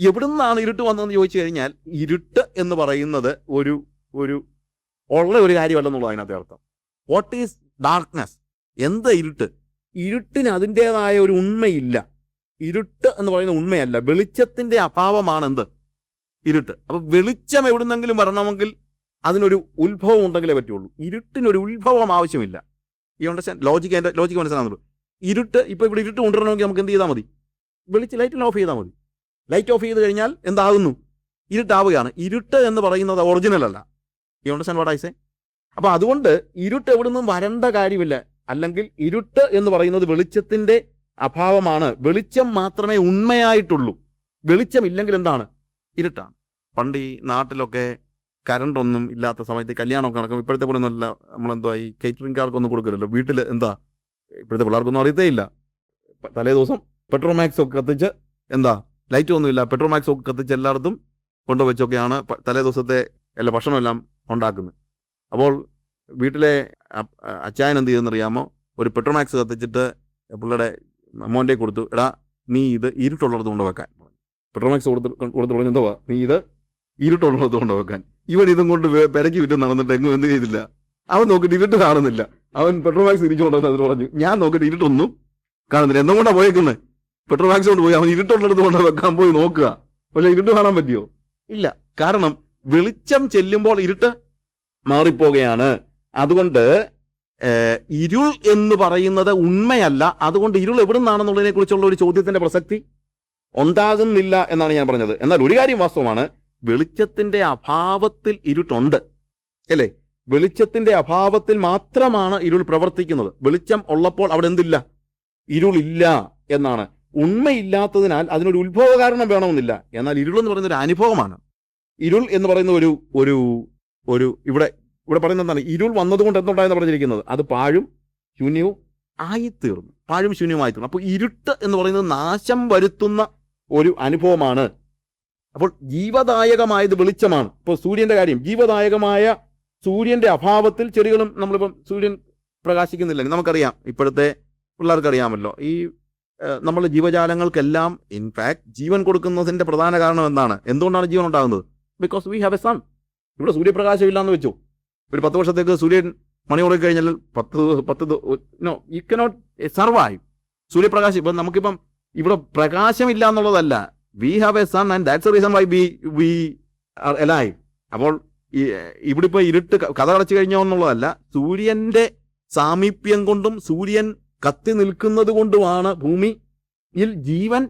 എവിടുന്നാണ് ഇരുട്ട് വന്നതെന്ന് ചോദിച്ചു കഴിഞ്ഞാൽ ഇരുട്ട് എന്ന് പറയുന്നത് ഒരു ഒരു ഉള്ള ഒരു കാര്യമല്ലെന്നുള്ളത് അതിനകത്ത് അർത്ഥം. വാട്ട് ഈസ് ഡാർക്ക്നെസ് എന്താ ഇരുട്ട്? ഇരുട്ടിന് അതിന്റെതായ ഒരു ഉണ്മയില്ല. ഇരുട്ട് എന്ന് പറയുന്ന ഉണ്മയല്ല. വെളിച്ചത്തിന്റെ അഭാവമാണ് എന്ത് ഇരുട്ട്. അപ്പൊ വെളിച്ചം എവിടുന്നെങ്കിലും വരണമെങ്കിൽ അതിനൊരു ഉത്ഭവം ഉണ്ടെങ്കിലേ പറ്റുള്ളൂ. ഇരുട്ടിനൊരു ഉത്ഭവം ആവശ്യമില്ല. ഈ അണ്ടർസ്റ്റാൻഡ് ലോജിക്ക് എന്റെ ലോജിക്ക് മനസ്സിലാകുന്നുള്ളൂ ഇരുട്ട് ഇപ്പൊ ഇവിടെ ഇരുട്ട് കൊണ്ടുവരണമെങ്കിൽ നമുക്ക് എന്ത് ചെയ്താൽ മതി? വെളിച്ച് ലൈറ്റിൽ ഓഫ് ചെയ്താൽ മതി. ലൈറ്റ് ഓഫ് ചെയ്ത് കഴിഞ്ഞാൽ എന്താകുന്നു? ഇരുട്ടാവുകയാണ്. ഇരുട്ട് എന്ന് പറയുന്നത് ഒറിജിനൽ അല്ല. ഈ അണ്ടർസ്റ്റാൻഡ് വാട്ട് ഐ സേ അപ്പൊ അതുകൊണ്ട് ഇരുട്ട് എവിടെ നിന്നും വരേണ്ട കാര്യമില്ല. അല്ലെങ്കിൽ ഇരുട്ട് എന്ന് പറയുന്നത് വെളിച്ചത്തിന്റെ അഭാവമാണ്. വെളിച്ചം മാത്രമേ ഉണ്മയായിട്ടുള്ളൂ. വെളിച്ചമില്ലെങ്കിൽ എന്താണ്? ഇരുട്ടാണ്. പണ്ട് ഈ നാട്ടിലൊക്കെ കറണ്ട് ഒന്നും ഇല്ലാത്ത സമയത്ത് കല്യാണമൊക്കെ നടക്കും ഇപ്പോഴത്തെ പോലെ ഒന്നുമല്ല. നമ്മളെന്തോ ഈ കേറ്ററിംഗുകാർക്കൊന്നും കൊടുക്കില്ലല്ലോ വീട്ടിൽ എന്താ? ഇപ്പോഴത്തെ പിള്ളേർക്കൊന്നും അറിയത്തേ ഇല്ല. തലേ ദിവസം പെട്രോമാക്സ് ഒക്കെ കത്തിച്ച് എന്താ? ലൈറ്റ് ഒന്നുമില്ല. പെട്രോമാക്സ് ഒക്കെ കത്തിച്ച് എല്ലായിടത്തും കൊണ്ടുവച്ചൊക്കെയാണ് തലേ ദിവസത്തെ എല്ലാ ഭക്ഷണമെല്ലാം ഉണ്ടാക്കുന്നത്. അപ്പോൾ വീട്ടിലെ അച്ചായൻ എന്ത് ചെയ്യുന്നറിയാമോ ഒരു പെട്രോമാക്സ് കത്തിച്ചിട്ട് പിള്ളേരുടെ മോന്റെ കൊടുത്തു. എടാ നീ ഇത് ഇരുട്ടുള്ളിടത്ത് കൊണ്ടുവെക്കാൻ. പെട്രോമാക്സ് കൊടുത്ത് കൊടുത്ത് പറഞ്ഞു എന്തോ നീ ഇത് ഇരുട്ടുള്ളിടത്ത് കൊണ്ടുവെക്കാൻ. ഇവൻ ഇതും കൊണ്ട് പെരക്കി വിറ്റ് നടന്നിട്ട് എങ്ങും എന്ത് ചെയ്തില്ല. അവൻ നോക്കിയിട്ട് ഇരുട്ട് കാണുന്നില്ല. അവൻ പെട്രോമാക്സ് തിരിച്ചു കൊണ്ടുവന്ന് അതിന് പറഞ്ഞു. ഞാൻ നോക്കിയിട്ട് ഇരുട്ടൊന്നും കാണുന്നില്ല. എന്തുകൊണ്ടാണ് കൊണ്ടാ പോയേക്കുന്നത് പെട്രോമാക്സ് കൊണ്ട് പോയി അവൻ ഇരുട്ടുള്ളിടത്ത് കൊണ്ട് വെക്കാൻ പോയി നോക്കുക. പക്ഷെ ഇരുട്ട് കാണാൻ പറ്റിയോ? ഇല്ല. കാരണം വെളിച്ചം ചെല്ലുമ്പോൾ ഇരുട്ട് മാറിപ്പോവുകയാണ്. അതുകൊണ്ട് ഇരുൾ എന്ന് പറയുന്നത് ഉണ്മയല്ല. അതുകൊണ്ട് ഇരുൾ എവിടെ നിന്നാണെന്നുള്ളതിനെ കുറിച്ചുള്ള ഒരു ചോദ്യത്തിന്റെ പ്രസക്തി ഉണ്ടാകുന്നില്ല എന്നാണ് ഞാൻ പറഞ്ഞത്. എന്നാൽ ഒരു കാര്യം വാസ്തവമാണ്. വെളിച്ചത്തിന്റെ അഭാവത്തിൽ ഇരുട്ടുണ്ട്. അല്ലേ? വെളിച്ചത്തിന്റെ അഭാവത്തിൽ മാത്രമാണ് ഇരുൾ പ്രവർത്തിക്കുന്നത്. വെളിച്ചം ഉള്ളപ്പോൾ അവിടെ എന്തില്ല? ഇരുളില്ല എന്നാണ്. ഉണ്മയില്ലാത്തതിനാൽ അതിനൊരു ഉത്ഭവ കാരണം വേണമെന്നില്ല. എന്നാൽ ഇരുൾ എന്ന് പറയുന്ന ഒരു അനുഭവമാണ്. ഇരുൾ എന്ന് പറയുന്ന ഒരു ഒരു ഒരു ഇവിടെ ഇവിടെ പറയുന്നത് എന്താണ്? ഇരുൾ വന്നതുകൊണ്ട് എന്തുണ്ടായെന്ന് പറഞ്ഞിരിക്കുന്നത്? അത് പാഴും ശൂന്യവും ആയിത്തീർന്നു. പാഴും ശൂന്യവുമായി തീർന്നു അപ്പോൾ ഇരുട്ട് എന്ന് പറയുന്നത് നാശം വരുത്തുന്ന ഒരു അനുഭവമാണ്. അപ്പോൾ ജീവദായകമായത് വെളിച്ചമാണ്. ഇപ്പോൾ സൂര്യന്റെ കാര്യം. ജീവദായകമായ സൂര്യന്റെ അഭാവത്തിൽ ചെടികളും നമ്മളിപ്പം സൂര്യൻ പ്രകാശിക്കുന്നില്ലെങ്കിൽ നമുക്കറിയാം. ഇപ്പോഴത്തെ പിള്ളേർക്ക് അറിയാമല്ലോ ഈ നമ്മൾ ജീവജാലങ്ങൾക്കെല്ലാം ഇൻഫാക്ട് ജീവൻ കൊടുക്കുന്നതിന്റെ പ്രധാന കാരണം എന്താണ്? എന്തുകൊണ്ടാണ് ജീവൻ ഉണ്ടാകുന്നത്? Because we have a sun ഇവിടെ സൂര്യപ്രകാശം ഇല്ലാന്ന് വെച്ചു. ഒരു പത്ത് വർഷത്തേക്ക് സൂര്യൻ മണി ഉറങ്ങി കഴിഞ്ഞാൽ പത്ത് പത്ത് നോ യു കനോട്ട് സർവൈവ് സൂര്യപ്രകാശം ഇപ്പം നമുക്കിപ്പം ഇവിടെ പ്രകാശം ഇല്ല എന്നുള്ളതല്ല we have a sun and that's reason why be we are alive അപ്പോൾ ഇവിടെ ഇപ്പോൾ ഇരുട്ട് കഥ അടച്ചു കഴിഞ്ഞോ എന്നുള്ളതല്ല. സൂര്യന്റെ സാമീപ്യം കൊണ്ടും സൂര്യൻ കത്തി നിൽക്കുന്നത് കൊണ്ടുമാണ് ഭൂമിയിൽ ജീവൻ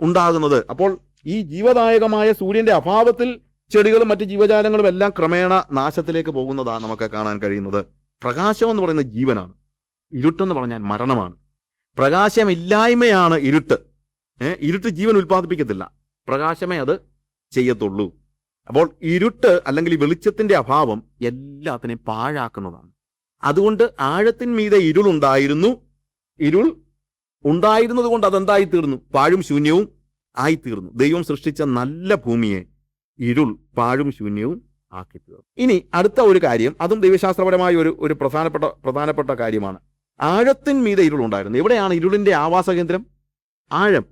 ഉണ്ടാകുന്നത്. അപ്പോൾ ഈ ജീവദായകമായ സൂര്യന്റെ അഭാവത്തിൽ ചെടികളും മറ്റ് ജീവജാലങ്ങളും എല്ലാം ക്രമേണ നാശത്തിലേക്ക് പോകുന്നതാണ് നമുക്ക് കാണാൻ കഴിയുന്നത്. പ്രകാശം എന്ന് പറയുന്നത് ജീവനാണ്. ഇരുട്ടെന്ന് പറഞ്ഞാൽ മരണമാണ്. പ്രകാശമില്ലായ്മയാണ് ഇരുട്ട്. ഇരുട്ട് ജീവൻ ഉൽപ്പാദിപ്പിക്കത്തില്ല. പ്രകാശമേ അത് ചെയ്യത്തുള്ളൂ. അപ്പോൾ ഇരുട്ട് അല്ലെങ്കിൽ വെളിച്ചത്തിന്റെ അഭാവം എല്ലാത്തിനെയും പാഴാക്കുന്നതാണ്. അതുകൊണ്ട് ആഴത്തിന്മീതെ ഇരുളുണ്ടായിരുന്നു. ഇരുൾ ഉണ്ടായിരുന്നത് കൊണ്ട് അതെന്തായി തീർന്നു പാഴും ശൂന്യവും ആയി തീർന്നു ദൈവം സൃഷ്ടിച്ച നല്ല ഭൂമിയെ ഇരുൾ പാഴും ശൂന്യവും ആക്കി തീർന്നു ഇനി അടുത്ത ഒരു കാര്യം അതും ദൈവശാസ്ത്രപരമായ ഒരു ഒരു പ്രധാനപ്പെട്ട പ്രധാനപ്പെട്ട കാര്യമാണ്. ആഴത്തിന്മീതെ ഇരുൾ ഉണ്ടായിരുന്നു. എവിടെയാണ് ഇരുളിന്റെ ആവാസ കേന്ദ്രം? ആഴം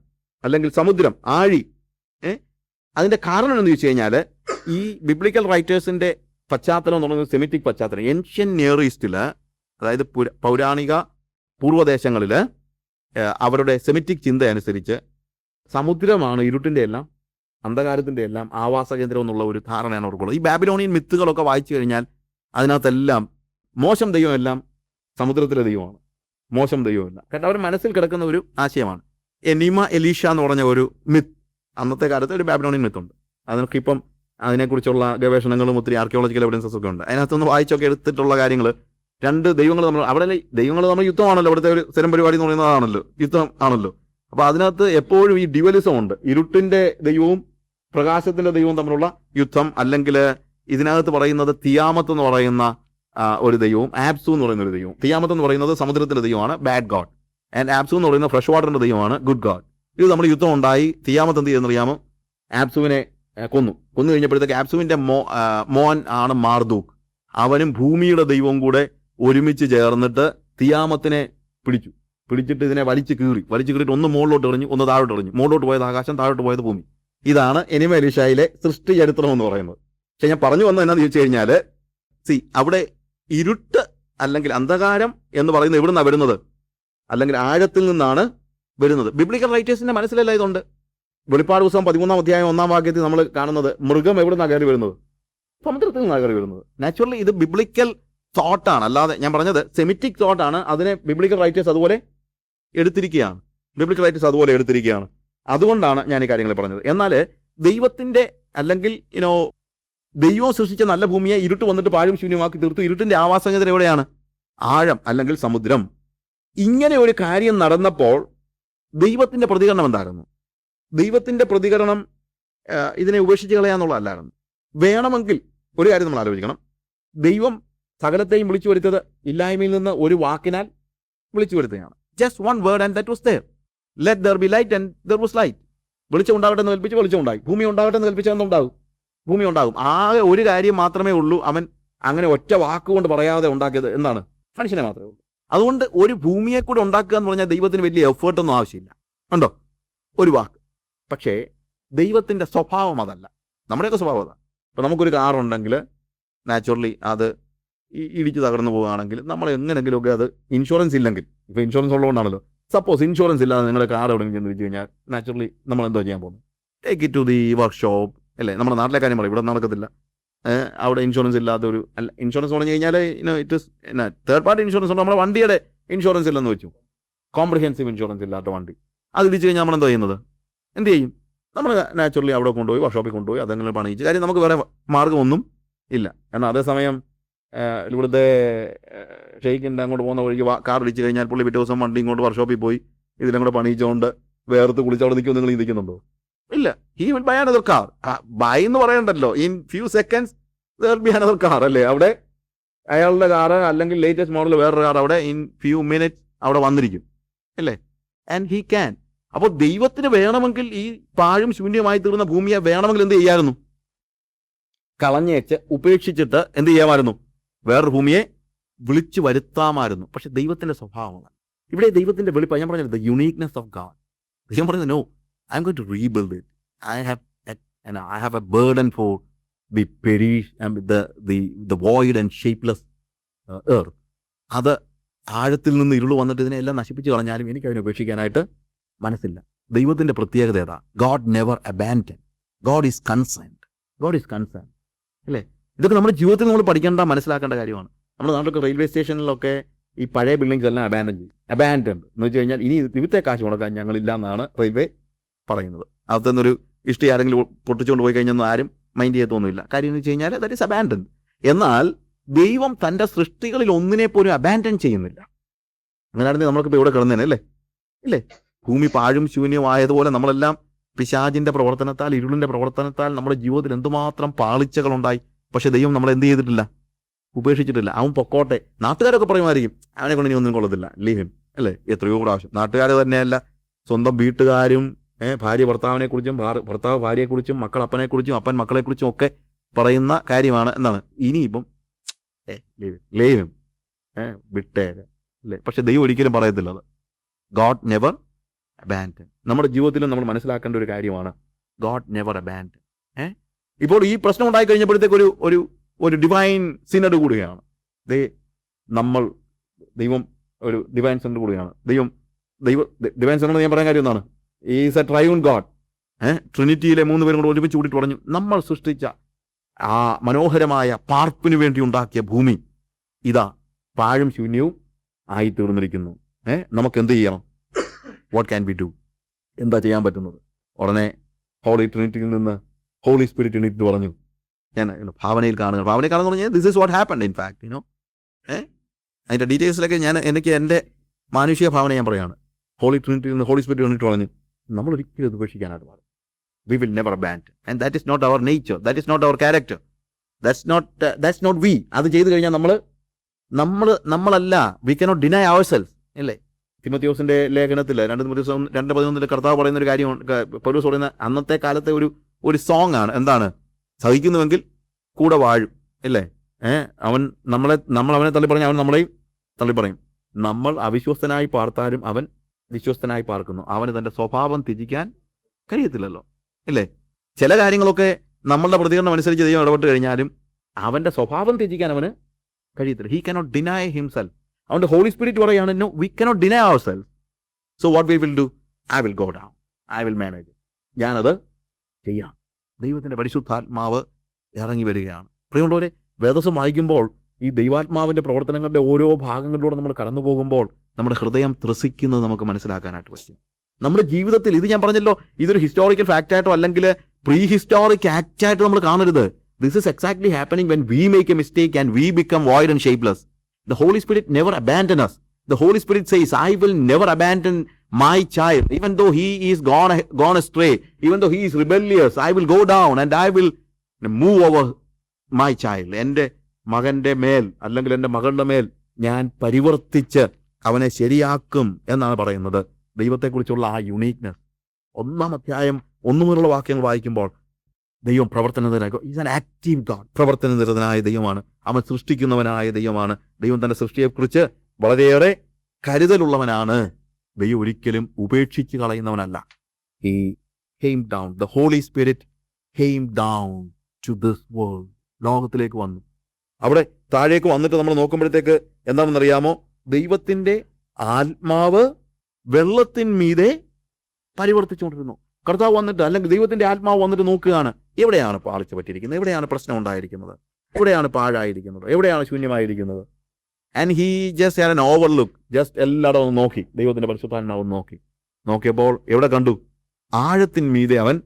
അല്ലെങ്കിൽ സമുദ്രം ആഴി. ഏ? അതിന്റെ കാരണം എന്ന് ചോദിച്ചു കഴിഞ്ഞാൽ ഈ ബിബ്ലിക്കൽ റൈറ്റേഴ്സിന്റെ പശ്ചാത്തലം എന്ന് പറയുന്നത് സെമിറ്റിക് പശ്ചാത്തലം. ഏൻഷ്യൻ നിയർ ഈസ്റ്റിൽ അതായത് പൗരാണിക പൂർവദേശങ്ങളിൽ അവരുടെ സെമിറ്റിക് ചിന്ത അനുസരിച്ച് സമുദ്രമാണ് ഇരുട്ടിന്റെ എല്ലാം അന്ധകാരത്തിന്റെ എല്ലാം ആവാസ കേന്ദ്രം എന്നുള്ള ഒരു ധാരണയാണ് അവർക്കുള്ളത് ഈ ബാബിലോണിയൻ മിത്തുകളൊക്കെ വായിച്ചു കഴിഞ്ഞാൽ അതിനകത്തെല്ലാം മോശം ദൈവമെല്ലാം സമുദ്രത്തിലെ ദൈവമാണ്. മോശം ദൈവമല്ല കാരണം അവർ മനസ്സിൽ കിടക്കുന്ന ഒരു ആശയമാണ്. എനിമ എലീഷ എന്ന് പറഞ്ഞ ഒരു മിത്ത്. അന്നത്തെ കാലത്ത് ഒരു ബാബിലോണിയൻ മിത്തുണ്ട്. അതിനൊക്കെ ഇപ്പം അതിനെക്കുറിച്ചുള്ള ഗവേഷണങ്ങളും ഒത്തിരി ആർക്കിയോളജിക്കൽ എവിഡൻസസ് ഒക്കെ ഉണ്ട്. അതിനകത്തൊന്ന് വായിച്ചൊക്കെ എടുത്തിട്ടുള്ള കാര്യങ്ങൾ രണ്ട് ദൈവങ്ങൾ നമ്മൾ അവിടെ ദൈവങ്ങൾ നമ്മൾ യുദ്ധമാണല്ലോ അവിടുത്തെ ഒരു സ്ഥിരം പരിപാടി എന്ന് പറയുന്നതാണല്ലോ യുദ്ധം ആണല്ലോ. അപ്പൊ അതിനകത്ത് എപ്പോഴും ഈ ഡ്യുവലിസം ഉണ്ട്. ഇരുട്ടിന്റെ ദൈവവും പ്രകാശത്തിന്റെ ദൈവവും തമ്മിലുള്ള യുദ്ധം അല്ലെങ്കിൽ ഇതിനകത്ത് പറയുന്നത് തിയാമത്ത് എന്ന് പറയുന്ന ഒരു ദൈവവും ആപ്സു എന്ന് പറയുന്ന ഒരു ദൈവവും. തിയാമത്ത് എന്ന് പറയുന്നത് സമുദ്രത്തിന്റെ ദൈവമാണ് ബാഡ് ഗോഡ് ആൻഡ് ആപ്സു എന്ന് പറയുന്ന ഫ്രഷ് വാട്ടറിന്റെ ദൈവമാണ് ഗുഡ് ഗോഡ് ഇത് നമ്മൾ യുദ്ധം ഉണ്ടായി തിയാമത്ത് എന്ത് ചെയ്യുന്നറിയാമോ ആപ്സുവിനെ കൊന്നു. കൊന്നു കഴിഞ്ഞപ്പോഴത്തേക്ക് ആപ്സുവിന്റെ മോ മോൻ ആണ് മാർദൂക്ക് അവനും ഭൂമിയുടെ ദൈവവും കൂടെ ഒരുമിച്ച് ചേർന്നിട്ട് തിയാമത്തിനെ പിടിച്ചു. പിടിച്ചിട്ട് ഇതിനെ വലിച്ചു കീറി. വലിച്ചു കീറിയിട്ട് ഒന്ന് മുകളിലോട്ട് എറിഞ്ഞു ഒന്ന് താഴോട്ട് എറിഞ്ഞു. മുകളിലോട്ട് പോയത് ആകാശം താഴോട്ട് പോയത് ഭൂമി. ഇതാണ് എനിമ എലീഷായിലെ സൃഷ്ടി ചരിത്രം എന്ന് പറയുന്നത്. പക്ഷെ ഞാൻ പറഞ്ഞു വന്നത് എന്നാന്ന് ചോദിച്ചു കഴിഞ്ഞാൽ സി അവിടെ ഇരുട്ട് അല്ലെങ്കിൽ അന്ധകാരം എന്ന് പറയുന്നത് എവിടെ നിന്നാണ് വരുന്നത്? അല്ലെങ്കിൽ ആഴത്തിൽ നിന്നാണ് വരുന്നത്. ബിബ്ലിക്കൽ റൈറ്റേഴ്സിന്റെ മനസ്സിലല്ല ഇതുണ്ട്. വെളിപ്പാട് പുസ്തകം പതിമൂന്നാം അധ്യായം ഒന്നാം വാക്യത്തിൽ നമ്മൾ കാണുന്നത് മൃഗം എവിടെ നിന്നാണ് കയറി വരുന്നത്? സമുദ്രത്തിൽ നിന്നാണ് കയറി വരുന്നത്. നാച്ചുറലി ഇത് ബിബ്ലിക്കൽ തോട്ടാണ് അല്ലാതെ ഞാൻ പറഞ്ഞത് സെമിറ്റിക് തോട്ടാണ് അതിനെ ബിബ്ലിക്കൽ റൈറ്റേഴ്സ് അതുപോലെ എടുത്തിരിക്കുകയാണ് ബിബ്ലിക്കൽ റൈറ്റേഴ്സ് അതുപോലെ എടുത്തിരിക്കുകയാണ് അതുകൊണ്ടാണ് ഞാൻ ഈ കാര്യങ്ങൾ പറഞ്ഞത്. എന്നാൽ ദൈവത്തിന്റെ അല്ലെങ്കിൽ ഇനോ ദൈവം സൃഷ്ടിച്ച നല്ല ഭൂമിയെ ഇരുട്ട് വന്നിട്ട് പാഴും ശൂന്യമാക്കി തീർത്തു. ഇരുട്ടിന്റെ ആവാസകേന്ദ്രം എവിടെയാണ്? ആഴം അല്ലെങ്കിൽ സമുദ്രം. ഇങ്ങനെ ഒരു കാര്യം നടന്നപ്പോൾ ദൈവത്തിന്റെ പ്രതികരണം എന്തായിരുന്നു? ദൈവത്തിന്റെ പ്രതികരണം ഇതിനെ ഉപേക്ഷിച്ച് കളയാന്നുള്ളതല്ലായിരുന്നു. വേണമെങ്കിൽ ഒരു കാര്യം നമ്മൾ ആലോചിക്കണം. ദൈവം സകലത്തെയും വിളിച്ചു വരുത്തത് ഇല്ലായ്മയിൽ നിന്ന് ഒരു വാക്കിനാൽ വിളിച്ചു വരുത്തുകയാണ്. Just one word and that was there let there be light and there was light വിളിച്ചു ഉണ്ടാകട്ടെ എന്ന് കൽപ്പിച്ച് വിളിച്ചു ഉണ്ടായി. ഭൂമി ഉണ്ടാകട്ടെ എന്ന് കൽപ്പിച്ചാൽ എന്തുണ്ടാകും? ഭൂമി ഉണ്ടാകും. ആകെ ഒരു കാര്യം മാത്രമേ ഉള്ളൂ അവൻ അങ്ങനെ ഒറ്റ വാക്കുകൊണ്ട് പറയാതെ ഉണ്ടാക്കിയത് എന്താണ്? മനുഷ്യനെ മാത്രമേ ഉള്ളൂ. അതുകൊണ്ട് ഒരു ഭൂമിയെ കൂടെ ഉണ്ടാക്കുക എന്ന് പറഞ്ഞാൽ ദൈവത്തിന് വലിയ എഫേർട്ടൊന്നും ആവശ്യമില്ല. ഉണ്ടോ ഒരു വാക്ക്. പക്ഷേ ദൈവത്തിന്റെ സ്വഭാവം അതല്ല. നമ്മുടെയൊക്കെ സ്വഭാവം അതാണ് ഇപ്പം നമുക്കൊരു കാറുണ്ടെങ്കിൽ നാച്ചുറലി അത് ഇടിച്ച് തകർന്നു പോവുകയാണെങ്കിൽ നമ്മൾ എങ്ങനെങ്കിലുമൊക്കെ അത് ഇൻഷുറൻസ് ഇല്ലെങ്കിൽ ഇപ്പോൾ ഇൻഷുറൻസ് ഉള്ളതുകൊണ്ടാണല്ലോ. സപ്പോസ് ഇൻഷുറൻസ് ഇല്ലാതെ നിങ്ങളുടെ കാർ എവിടെയെങ്കിലും ചെന്ന് വെച്ച് കഴിഞ്ഞാൽ നാച്ചുറലി നമ്മൾ എന്തോ ചെയ്യാൻ പോകുന്നത് take it to the workshop അല്ലേ? നമ്മുടെ നാട്ടിലെ കാര്യം പറയും ഇവിടെ നടക്കത്തില്ല. അവിടെ ഇൻഷുറൻസ് ഇല്ലാത്ത ഒരു അല്ല ഇൻഷുറൻസ് പറഞ്ഞു കഴിഞ്ഞാൽ it is third party insurance ഉണ്ട്. നമ്മുടെ വണ്ടിയുടെ ഇൻഷുറൻസ് ഇല്ലെന്ന് വെച്ചു. കോംപ്രിഹെൻസീവ് ഇൻഷുറൻസ് ഇല്ലാത്ത വണ്ടി. അത് ഇടിച്ച് കഴിഞ്ഞാൽ നമ്മൾ എന്താ ചെയ്യുന്നത്? എന്ത് ചെയ്യും? നമ്മൾ നാച്ചുറലി അവിടെ കൊണ്ടുപോയി വർക്ക്ഷോപ്പിൽ കൊണ്ടുപോയി അതെങ്ങനെ പണിയിച്ച്. കാര്യം നമുക്ക് വേറെ മാർഗമൊന്നും ഇല്ല. കാരണം അതേസമയം ഇവിടുത്തെ ഷെയ്ക്കിന്റെ അങ്ങോട്ട് പോകുന്ന വഴിക്ക് കാർ വിളിച്ചു കഴിഞ്ഞാൽ പുള്ളി പിറ്റേ ദിവസം വണ്ടി ഇങ്ങോട്ട് വർക്ക്ഷോപ്പിൽ പോയി ഇതിലും കൂടെ പണിയിച്ചുകൊണ്ട് വേർത്ത് കുളിച്ച് അവിടെ നിങ്ങൾ ചിന്തിക്കുന്നുണ്ടോ? ഇല്ല. He will buy another car buy എന്ന് പറയണ്ടല്ലോ. In few seconds where be another car അല്ലേ? അവിടെ അയാളുടെ കാറ് അല്ലെങ്കിൽ ലേറ്റസ്റ്റ് മോഡൽ വേറൊരു കാർ അവിടെ ഇൻ ഫ്യൂ മിനിറ്റ്സ് അവിടെ വന്നിരിക്കും. അല്ലേ? ആൻഡ് ഹീ ക്യാൻ അപ്പോൾ ദൈവത്തിന് വേണമെങ്കിൽ ഈ പാഴും ശൂന്യമായി തീർന്ന ഭൂമിയെ വേണമെങ്കിൽ എന്ത് ചെയ്യാമായിരുന്നു കളഞ്ഞേച്ച് ഉപേക്ഷിച്ചിട്ട് എന്ത് ചെയ്യാമായിരുന്നു? വേറൊരു ഭൂമിയെ വിളിച്ചു വരുത്താമായിരുന്നു. പക്ഷെ ദൈവത്തിന്റെ സ്വഭാവമാണ്. ഇവിടെ ദൈവത്തിന്റെ വെളിപ്പ് ഞാൻ പറഞ്ഞത് ദ യുണീക്നെസ് ഓഫ് ഗാഡ് ദൈവം പറഞ്ഞത് no I am going to rebuild it I have I have a burden for the perish the the void and shapeless earth അത് ആഴത്തിൽ നിന്ന് ഇരുൾ വന്നിട്ട് ഇതിനെല്ലാം നശിപ്പിച്ച് കളഞ്ഞാലും എനിക്ക് അതിനെ ഉപേക്ഷിക്കാനായിട്ട് മനസ്സില്ല. ദൈവത്തിന്റെ പ്രത്യേകത ഏതാ? God never abandon god is concerned god is concern അല്ലേ? ഇതൊക്കെ നമ്മുടെ ജീവിതത്തിൽ നമ്മൾ പഠിക്കേണ്ട മനസ്സിലാക്കേണ്ട കാര്യമാണ്. നമ്മുടെ നാട്ടിലൊക്കെ റെയിൽവേ സ്റ്റേഷനിലൊക്കെ ഈ പഴയ ബിൽഡിങ്സ് എല്ലാം അബാൻഡൻ ചെയ്യും എന്ന് വെച്ച് കഴിഞ്ഞാൽ ഇനി ഇവിടുത്തെ കാശ് മുടക്കാൻ ഞങ്ങളില്ല എന്നാണ് റെയിൽവേ പറയുന്നത് അകത്തുനിന്നൊരു ഇഷ്ടി ആരെങ്കിലും പൊട്ടിച്ചുകൊണ്ട് പോയി കഴിഞ്ഞൊന്നും ആരും മൈൻഡ് ചെയ്യത്തൊന്നുമില്ല. കാര്യം എന്ന് വെച്ച് കഴിഞ്ഞാൽ ദാറ്റ് ഇസ് അബാൻഡൻ എന്നാൽ ദൈവം തന്റെ സൃഷ്ടികളിൽ ഒന്നിനെ പോലും അബാൻഡൻ ചെയ്യുന്നില്ല. അങ്ങനെയാണെങ്കിൽ നമ്മൾക്കിപ്പോൾ ഇവിടെ കിടന്നേനെ അല്ലേ? ഇല്ലേ? ഭൂമി പാഴും ശൂന്യമായതുപോലെ നമ്മളെല്ലാം പിശാചിന്റെ പ്രവർത്തനത്താൽ ഇരുളിന്റെ പ്രവർത്തനത്താൽ നമ്മുടെ ജീവിതത്തിൽ എന്തുമാത്രം പാളിച്ചകളുണ്ടായി. പക്ഷെ ദൈവം നമ്മൾ എന്ത് ചെയ്തിട്ടില്ല? ഉപേക്ഷിച്ചിട്ടില്ല. അവൻ പൊക്കോട്ടെ. നാട്ടുകാരൊക്കെ പറയുമായിരിക്കും അവനെ കൊണ്ട് ഇനി ഒന്നും കൊള്ളത്തില്ല. ലീഹിം അല്ലേ? എത്രയോ പ്രാവശ്യം. നാട്ടുകാർ തന്നെയല്ല സ്വന്തം വീട്ടുകാരും ഭാര്യ ഭർത്താവിനെ കുറിച്ചും ഭർത്താവ് ഭാര്യയെക്കുറിച്ചും മക്കൾ അപ്പനെ കുറിച്ചും അപ്പൻ മക്കളെ കുറിച്ചും ഒക്കെ പറയുന്ന കാര്യമാണ് എന്നാണ്. ഇനിയിപ്പം ലേവും ഏ വിട്ടേ അല്ലേ? പക്ഷെ ദൈവം ഒരിക്കലും പറയത്തില്ല അത്. ഗോഡ് നെവർ അബാൻഡ് നമ്മുടെ ജീവിതത്തിലും നമ്മൾ മനസ്സിലാക്കേണ്ട ഒരു കാര്യമാണ്. ഗോഡ് നെവർ അബാൻഡ് ഏ? ഇപ്പോൾ ഈ പ്രശ്നം ഉണ്ടായി കഴിഞ്ഞപ്പോഴത്തേക്ക് ഒരു ഒരു ഒരു ഡിവൈൻ സിനഡ് കൂടുകയാണ്. ദേ നമ്മൾ ദൈവം ഒരു ഡിവൈൻ സെന്റർ കൂടുകയാണ്. ദൈവം ദൈവ ഡിവൈൻ സെന്റർ ഞാൻ പറയാൻ കാര്യം എന്നാണ് ഈസ് എ ട്രൈവൺ ഗോഡ് ഏഹ് ട്രിനിറ്റിയിലെ മൂന്ന് പേരും കൂടെ ഒരുമിച്ച് കൂടിയിട്ട് പറഞ്ഞു നമ്മൾ സൃഷ്ടിച്ച ആ മനോഹരമായ പാർപ്പിന് വേണ്ടി ഉണ്ടാക്കിയ ഭൂമി ഇതാ. പാഴും ശൂന്യവും ആയി തീർന്നിരിക്കുന്നു ഏഹ് നമുക്ക് എന്ത് ചെയ്യണം? വാട്ട് ക്യാൻ ബി ഡു എന്താ ചെയ്യാൻ പറ്റുന്നത്? ഉടനെ ഹോളി ട്രിനിറ്റിയിൽ നിന്ന് ഹോളി സ്പിരിറ്റ് എണീറ്റ് പറഞ്ഞു. ഞാൻ ഭാവനയിൽ കാണുക. ഭാവനയിൽ കാണുന്ന പറഞ്ഞാൽ this is what happen in fact you know ഏ? അതിന്റെ ഡീറ്റെയിൽസിലൊക്കെ ഞാൻ എനിക്ക് എന്റെ മാനുഷിക ഭാവന ഞാൻ പറയുകയാണ് ഹോളി ട്രിനിറ്റിയിൽ നിന്ന് ഹോളി സ്പിരിറ്റ് ട്രിനിറ്റി പറഞ്ഞു നമ്മൾ ഒരിക്കലും ഉപേക്ഷിക്കാനായിട്ട് പാടില്ല. We will never band and that is not our nature that is not our character that's not that's not we അത് ചെയ്തു കഴിഞ്ഞാൽ നമ്മൾ നമ്മൾ നമ്മളല്ല. We cannot deny our self അല്ലേ തിമത്യോസിന്റെ ലേഖനത്തിൽ രണ്ട് ദിവസം രണ്ട് പതിനൊന്നിൽ കർത്താവ് പറയുന്ന ഒരു കാര്യം പൗരൂസ് പറയുന്ന അന്നത്തെ കാലത്തെ ഒരു ഒരു സോങ് ആണ്. എന്താണ്? സഹിക്കുന്നുവെങ്കിൽ കൂടെ വാഴും. അല്ലേ ഏഹ് അവൻ നമ്മളെ നമ്മൾ അവനെ തള്ളി പറഞ്ഞു അവൻ നമ്മളെയും തള്ളി പറയും. നമ്മൾ അവിശ്വസ്തനായി പാർത്താലും അവൻ വിശ്വസ്തനായി പാർക്കുന്നു. അവന് തന്റെ സ്വഭാവം ത്യജിക്കാൻ കഴിയത്തില്ലല്ലോ. അല്ലേ ചില കാര്യങ്ങളൊക്കെ നമ്മളുടെ പ്രതികരണം അനുസരിച്ച് ദൈവം ഇടപെട്ട് കഴിഞ്ഞാലും അവന്റെ സ്വഭാവം ത്യജിക്കാൻ അവന് കഴിയത്തില്ല. ഹി കനോട്ട് ഡിനൈ ഹിംസെൽഫ് അവന്റെ ഹോളി സ്പിരിറ്റ് പറയുകയാണ് no we cannot deny our self so what we will do I will go down I will manage ഞാനത് ചെയ്യാം. ദൈവത്തിന്റെ പരിശുദ്ധാത്മാവ് ഇറങ്ങി വരികയാണ്. പ്രിയമുള്ളവരെ വേദസം വായിക്കുമ്പോൾ ഈ ദൈവാത്മാവിന്റെ പ്രവർത്തനങ്ങളുടെ ഓരോ ഭാഗങ്ങളിലൂടെ നമ്മൾ കടന്നു പോകുമ്പോൾ നമ്മുടെ ഹൃദയം ത്രസിക്കുന്നത് നമുക്ക് മനസ്സിലാക്കാനായിട്ട് പറ്റും. നമ്മുടെ ജീവിതത്തിൽ ഇത് ഞാൻ പറഞ്ഞല്ലോ ഇതൊരു ഹിസ്റ്റോറിക്കൽ ഫാക്റ്റ് ആയിട്ടോ അല്ലെങ്കിൽ പ്രീ ഹിസ്റ്റോറിക് ആക്ട് ആയിട്ട് നമ്മൾ കാണരുത്. This is exactly happening when we make a mistake and we become void and shapeless the holy spirit never abandon us the holy spirit says I will never abandon my child even though he is gone gone astray even though he is rebellious i will go down and i will move over my child. എന്റെ മകന്റെ മേൽ അല്ലെങ്കിൽ എന്റെ മകളുടെ മേൽ ഞാൻ പരിവർത്തിച്ച് അവനെ ശരിയാക്കും എന്നാണ് പറയുന്നത്. ദൈവത്തെക്കുറിച്ചുള്ള ആ യുണീക്നെസ് ഒന്നാം അധ്യായം ഒന്നു വാക്യങ്ങൾ വായിക്കുമ്പോൾ ദൈവം പ്രവർത്തനത്തിനായി ഈസ് ആൻ ആക്റ്റീവ് ഗാഡ് പ്രവർത്തനനിരതനായ ദൈവമാണ്. അവൻ സൃഷ്ടിക്കുന്നവനായ ദൈവമാണ്. ദൈവം തന്റെ സൃഷ്ടിയെക്കുറിച്ച് വളരെയേറെ കരുതലുള്ളവനാണ്. ദൈവം ഒരിക്കലും ഉപേക്ഷിച്ച് കളയുന്നവനല്ല. ഈ came down the holy spirit came down to this world ലോകത്തിലേക്ക് വന്നു. അവിടെ താഴേക്ക് വന്നിട്ട് നമ്മൾ നോക്കുമ്പോഴത്തേക്ക് എന്താണെന്നറിയാമോ? ദൈവത്തിന്റെ ആത്മാവ് വെള്ളത്തിന്മീതെ പരിവർത്തിച്ചുകൊണ്ടിരുന്നു. കർത്താവ് വന്നിട്ട് അല്ലെങ്കിൽ ദൈവത്തിന്റെ ആത്മാവ് വന്നിട്ട് നോക്കുകയാണ്. എവിടെയാണ് പാളിച്ചു പറ്റിയിരിക്കുന്നത് എവിടെയാണ് പ്രശ്നം ഉണ്ടായിരിക്കുന്നത്? എവിടെയാണ് പാഴായിരിക്കുന്നത്? എവിടെയാണ് ശൂന്യമായിരിക്കുന്നത്? And he just an over look just എല്ലായിടവും ഒന്ന് നോക്കി. ദൈവത്തിന്റെ പരിശുദ്ധാത്മാവ് നോക്കി. നോക്കിയപ്പോൾ എവിടെ കണ്ടു? ആഴത്തിന്മീതെ അവൻ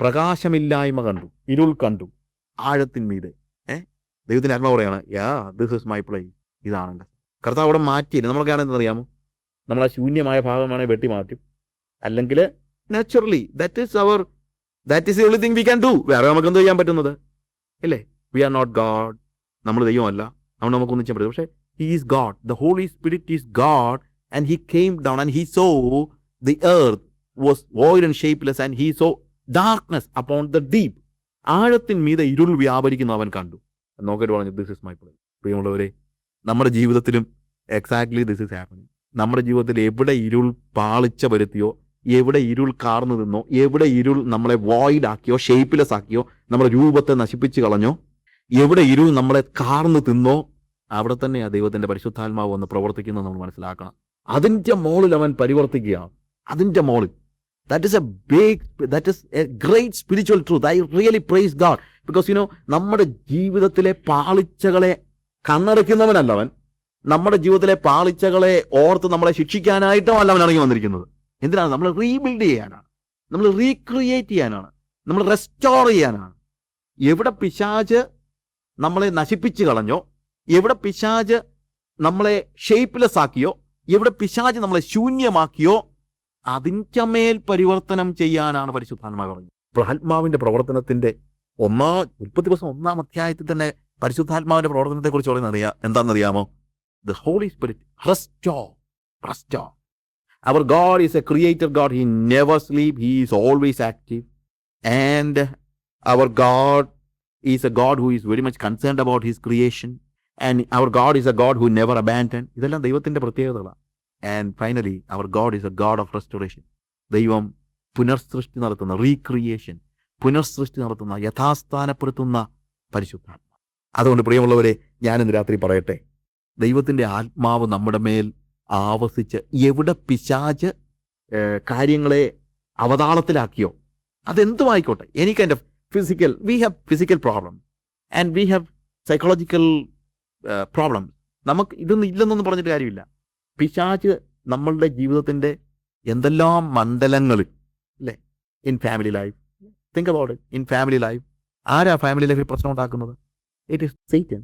പ്രകാശമില്ലായ്മ കണ്ടു. ഇരുൾ കണ്ടു. ആഴത്തിന്മീതെ ഏ? ദൈവത്തിന്റെ ആത്മാവ് പറയാണ് yeah this is my play ഇതാണ്. കർത്താവ് അവിടെ മാറ്റിയില്ല. നമ്മളൊക്കെ ആണെന്ന് അറിയാമോ? നമ്മൾ ആ ശൂന്യമായ ഭാഗമാണെങ്കിൽ വെട്ടി മാറ്റും. അല്ലെങ്കിൽ naturally that is our that is only thing we can do വേറെ നമുക്ക് എന്ത് ചെയ്യാൻ പറ്റുന്നത്? അല്ലേ വി ആർ നോട്ട് ഗാഡ് നമ്മൾ ദൈവമല്ല. അതുകൊണ്ട് നമുക്കൊന്നും ചെയ്യാൻ പറ്റില്ല. പക്ഷേ he is god the holy spirit is god and he came down and he saw the earth was void and shapeless and he saw darkness upon the deep ആഴത്തിൻ മീതെ ഇരുൾ വ്യാപരിക്കുന്ന അവൻ കണ്ടു. നോക്കിയിട്ട് പറഞ്ഞു ദിസ് ഇസ് മൈ പ്ലേ പ്രിയമുള്ളവരെ നമ്മുടെ ജീവിതത്തിലും എക്സാക്ട്ലി ദിസ് ഇസ് ഹാപ്പനിങ് നമ്മുടെ ജീവിതത്തിൽ എവിടെ ഇരുൾ പാളിച്ച വരുത്തിയോ എവിടെ ഇരുൾ കാർന്നു നിന്നോ എവിടെ ഇരുൾ നമ്മളെ വോയിഡ് ആക്കിയോ ഷേപ്പ്ലെസ് ആക്കിയോ നമ്മുടെ രൂപത്തെ നശിപ്പിച്ച് കളഞ്ഞോ എവിടെ ഇരു നമ്മളെ കാർന്ന് തിന്നോ അവിടെ ആ ദൈവത്തിന്റെ പരിശുദ്ധാത്മാവ് ഒന്ന് പ്രവർത്തിക്കുന്നത് നമ്മൾ മനസ്സിലാക്കണം. അതിന്റെ മോളിൽ അവൻ പരിവർത്തിക്കുകയാണ്. അതിന്റെ മോളിൽ. That is a big that is a great spiritual truth I really praise god because you know നമ്മുടെ ജീവിതത്തിലെ പാളിച്ചകളെ കണ്ണടയ്ക്കുന്നവനല്ല അവൻ. നമ്മുടെ ജീവിതത്തിലെ പാളിച്ചകളെ ഓർത്ത് നമ്മളെ ശിക്ഷിക്കാനായിട്ടോ അല്ല അവൻ ഇറങ്ങി വന്നിരിക്കുന്നത്. എന്തിനാണ്? നമ്മൾ റീബിൽഡ് ചെയ്യാനാണ്. നമ്മൾ റീക്രിയേറ്റ് ചെയ്യാനാണ്. നമ്മൾ റെസ്റ്റോർ ചെയ്യാനാണ്. എവിടെ പിശാജ് നമ്മളെ നശിപ്പിച്ച് കളഞ്ഞോ? എവിടെ പിശാജ് നമ്മളെ ഷേപ്പ്ലെസ് ആക്കിയോ? എവിടെ പിശാജ് നമ്മളെ ശൂന്യമാക്കിയോ? അതിന്റെ മേൽ പരിവർത്തനം ചെയ്യാനാണ് പരിശുദ്ധാത്മാവ് പറഞ്ഞത്. ആത്മാവിന്റെ പ്രവർത്തനത്തിന്റെ ഒന്നാം ഉൽപ്പത്തി ദിവസം ഒന്നാം അധ്യായത്തിൽ തന്നെ പരിശുദ്ധാത്മാവിന്റെ പ്രവർത്തനത്തെ കുറിച്ച് പറയുന്നത് അറിയാം എന്താണെന്നറിയാമോ? The holy spirit our god is a creator god he never sleep he is always active and our god is a god who is very much concerned about his creation and our god is a god who never abandon ഇതെല്ലാം ദൈവത്തിന്റെ പ്രത്യേകതകളാണ്. And finally our god is a god of restoration ദൈവം പുനർസൃഷ്ടി നടത്തുന്ന recreation പുനർസൃഷ്ടി നടത്തുന്ന യഥാസ്ഥാനപ്പെടുത്തുന്ന പരിശുദ്ധാത്മ അതുകൊണ്ട് പ്രിയമുള്ളവരെ ഞാനിന്ന് രാത്രി പറയട്ടെ. ദൈവത്തിന്റെ ആത്മാവ് നമ്മുടെ മേൽ ആവസിച്ച് എവിടെ പിശാജ് കാര്യങ്ങളെ അവതാളത്തിലാക്കിയോ? അതെന്തുമായിക്കോട്ടെ എനിക്ക് എന്റെ physical we have physical problem and we have psychological problem നമുക്ക് ഇതൊന്നും ഇല്ലെന്നൊന്നും പറഞ്ഞിട്ട് കാര്യമില്ല. പിശാച് നമ്മളുടെ ജീവിതത്തിന്റെ എന്തെല്ലാം മണ്ഡലങ്ങൾ അല്ലേ in family life think about in family life ആരാ ഫാമിലി ലൈഫിൽ പ്രശ്നം ഉണ്ടാക്കുന്നത്? It is Satan